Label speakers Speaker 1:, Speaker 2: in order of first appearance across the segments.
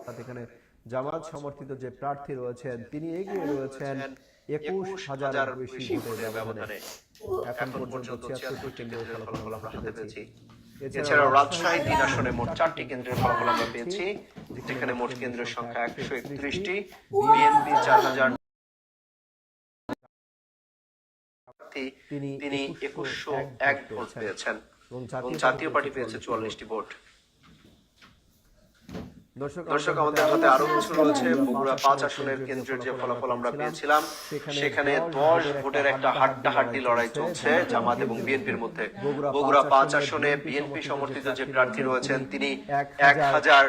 Speaker 1: অর্থাৎ এখানে জামাত সমর্থিত যে প্রার্থী রয়েছেন তিনি এগিয়ে রয়েছেন একুশ হাজার বেশি ভোটের ব্যবধানে। এখন পর্যন্ত ছিয়াত্তরটি ফলাফল আমরা হাতে পেয়েছি।
Speaker 2: এছাড়াও রাজশাহী তিন আসনে মোট চারটি কেন্দ্রের ফলাফল আমরা পেয়েছি যেখানে মোট কেন্দ্রের সংখ্যা একশো একত্রিশটি বিএনপি চার হাজার
Speaker 1: তিনি
Speaker 2: তিনি একুশশো এক ভোট পেয়েছেন
Speaker 1: এবং
Speaker 2: জাতীয় পার্টি পেয়েছে চুয়াল্লিশটি ভোট।
Speaker 1: দর্শক
Speaker 2: দর্শক আমাদের হাতে আরও কিছু রয়েছে। বগুড়া পাঁচ আসনের কেন্দ্রের যে ফলাফল আমরা পেয়েছিলাম সেখানে দশ ভোটের একটা হাড্ডাহাড্ডি লড়াই চলছে। জামাত এবং বিএনপির মধ্যে বগুড়া পাঁচ আসনে বিএনপি সমর্থিত যে প্রার্থী রয়েছেন তিনি এক হাজার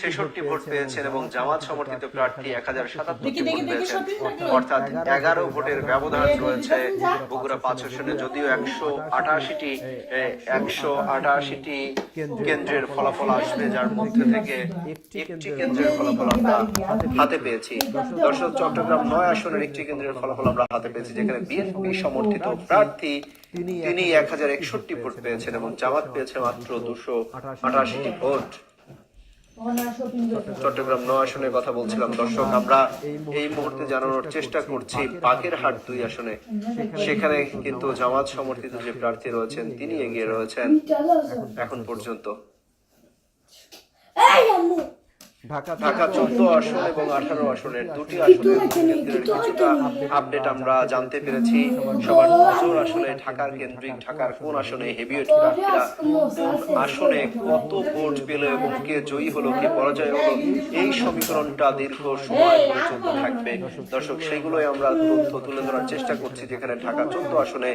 Speaker 2: ছেষট্টি ভোট পেয়েছেন এবং জামাত সমর্থিত প্রার্থী এক হাজার সাতাত্তরটি ভোট পেয়েছেন। অর্থাৎ এগারো ভোটের ব্যবধান রয়েছে বগুড়া পাঁচ আসনে যদিও একশো আটাশিটি একশো আটাশিটি কেন্দ্রের ফলাফল আসবে যার মধ্যে থেকে একটি কেন্দ্রের ফলাফল আমরা হাতে পেয়েছি। দর্শক চট্টগ্রাম নয় আসনের একটি কেন্দ্রের ফলাফল আমরা হাতে পেয়েছি যেখানে বিএনপি সমর্থিত প্রার্থী তিনি এক হাজার একষট্টি ভোট পেয়েছেন এবং জামাত পেয়েছে মাত্র দুশো আটাশিটি ভোট। চট্টগ্রাম নয় আসনের কথা বলছিলাম দর্শক আমরা এই মুহূর্তে জানানোর চেষ্টা করছি বাগেরহাট দুই আসনে। সেখানে কিন্তু জামাত সমর্থিত যে প্রার্থী রয়েছেন তিনি এগিয়ে রয়েছেন। এখন পর্যন্ত।
Speaker 1: ঢাকা
Speaker 2: ঢাকা চোদ্দ আসন এবং আঠারো আসনের দুটি আসনের কিছুটা আপডেট আমরা জানতে পেরেছি। সবার নজর আসলে ঢাকার কেন্দ্রিক ঢাকার কোন আসনে হেভিওয়েট প্রার্থীরা কোন আসনে কত ভোট পেল এবং কে জয়ী হলো কে পরাজয় হলো এই সমীকরণটা দীর্ঘ সময় ধরে চলতে থাকবে। দর্শক সেগুলোই আমরা তথ্য তুলে ধরার চেষ্টা করছি যেখানে ঢাকা চোদ্দ আসনে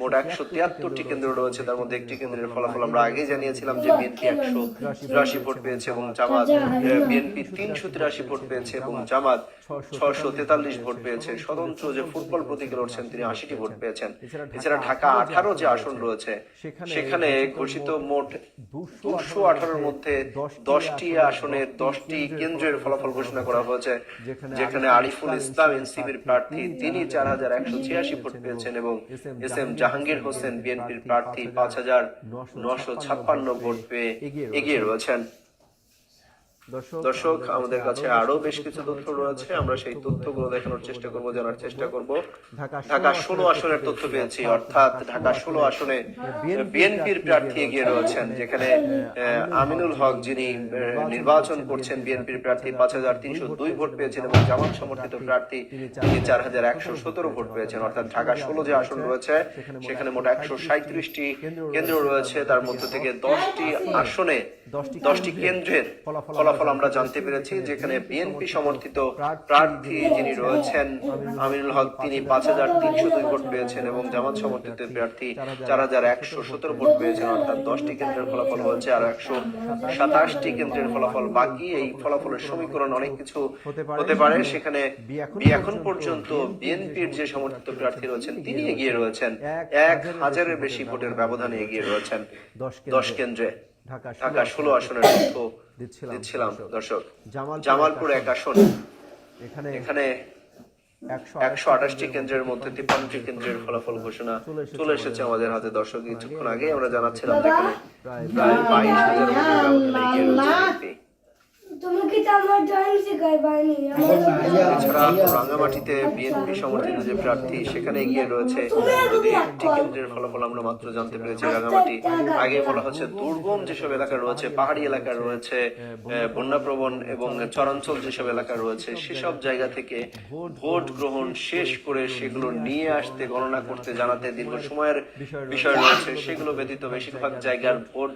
Speaker 2: মোট একশো তিয়াত্তরটি কেন্দ্র রয়েছে। তার মধ্যে একটি কেন্দ্রের ফলাফল আমরা আগে জানিয়েছিলাম যে বিএনপি একশো তিরাশি ভোট পেয়েছে এবং জামাত বিএনপি তিনশো তিরাশি ভোট পেয়েছে এবং জামাত ছশো তেতাল্লিশ ভোট পেয়েছে। স্বতন্ত্র যে ফুটবল প্রতীকে লড়ছেন তিনি আশিটি ভোট পেয়েছেন। এছাড়া ঢাকা আঠারো যে আসন রয়েছে, সেখানে ঘোষিত মোট দুশো আঠারোর মধ্যে দশটি আসনের দশটি কেন্দ্রের ফলাফল ঘোষণা করা হয়েছে, যেখানে আরিফুল ইসলাম, এনসিপির প্রার্থী তিনি চার হাজার একশো ছিয়াশি ভোট পেয়েছেন এবং এস এম জাহাঙ্গীর হোসেন বিএনপির প্রার্থী পাঁচ হাজার নশো ছাপ্পান্ন ভোট পেয়ে এগিয়ে রয়েছেন। দর্শক আমাদের কাছে আরও বেশ কিছু তথ্য রয়েছে। আমরা সেই তথ্যগুলো দেখানোর চেষ্টা করব জানার চেষ্টা করব। ঢাকা ষোলো আসনের তথ্য পেয়েছি। অর্থাৎ ঢাকা ষোলো আসনে বিএনপির প্রার্থী এগিয়ে রয়েছেন যেখানে আমিনুল হক যিনি নির্বাচন করছেন বিএনপির প্রার্থী পাঁচ হাজার তিনশো দুই ভোট পেয়েছেন এবং জামাত সমর্থিত প্রার্থী তিনি চার হাজার একশো সতেরো ভোট পেয়েছেন। অর্থাৎ ঢাকা ষোলো যে আসন রয়েছে সেখানে মোট একশো সাঁত্রিশটি কেন্দ্র রয়েছে। তার মধ্যে থেকে দশটি আসনে দশটি কেন্দ্রের ফলাফল আমরা জানতে পেরেছি, যেখানে বিএনপি সমর্থিত প্রার্থী যিনি রয়েছেন, আমিনুল হক, তিনি পাঁচ হাজার তিনশো দুই ভোট পেয়েছেন এবং জামাত সমর্থিত প্রার্থী চার হাজার একশো সতেরো ভোট পেয়েছেন, অর্থাৎ দশটি কেন্দ্রের ফলাফল হয়েছে আর একশো সাতাশটি কেন্দ্রের ফলাফল বাকি। এই ফলাফলের সমীকরণ অনেক কিছু হতে পারে। সেখানে এখন পর্যন্ত বিএনপির যে সমর্থিত প্রার্থী রয়েছেন, তিনি এগিয়ে রয়েছেন। এক হাজারের বেশি ভোটের ব্যবধানে এগিয়ে রয়েছেন দশ কেন্দ্রে। ঢাকা ষোলো আসনের তথ্য দিচ্ছিলাম দর্শক। জামালপুর এক আসন।
Speaker 1: এখানে
Speaker 2: এখানে
Speaker 1: একশো
Speaker 2: একশো আঠাশটি কেন্দ্রের মধ্যে তিপ্পান্নটি কেন্দ্রের ফলাফল ঘোষণা চলে এসেছে আমাদের হাতে দর্শক কিছুক্ষণ আগে। আমরা জানাচ্ছিলাম যেখানে প্রায় বাইশ হাজার ভোটের ব্যবধানে এগিয়ে রয়েছে বিএনপি
Speaker 3: তুমি কি তো আমার ড্রয়িং শেখাইবানি
Speaker 2: এছাড়া রাঙ্গামাটিতে বিএনপি সমর্থিত যে প্রার্থী সেখানে এগিয়ে রয়েছে যদি কেন্দ্রের ফলাফল আমরা মাত্র জানতে পেরেছি রাঙ্গামাটি আগে বলা হচ্ছে দুর্গম যেসব এলাকা রয়েছে পাহাড়ি এলাকা রয়েছে বন্যাপ্রবণ এবং চরাঞ্চল যেসব এলাকা রয়েছে সেসব জায়গা থেকে ভোট গ্রহণ শেষ করে সেগুলো নিয়ে আসতে গণনা করতে জানাতে দীর্ঘ সময়ের বিষয় রয়েছে। সেগুলো ব্যতীত বেশিরভাগ জায়গার ভোট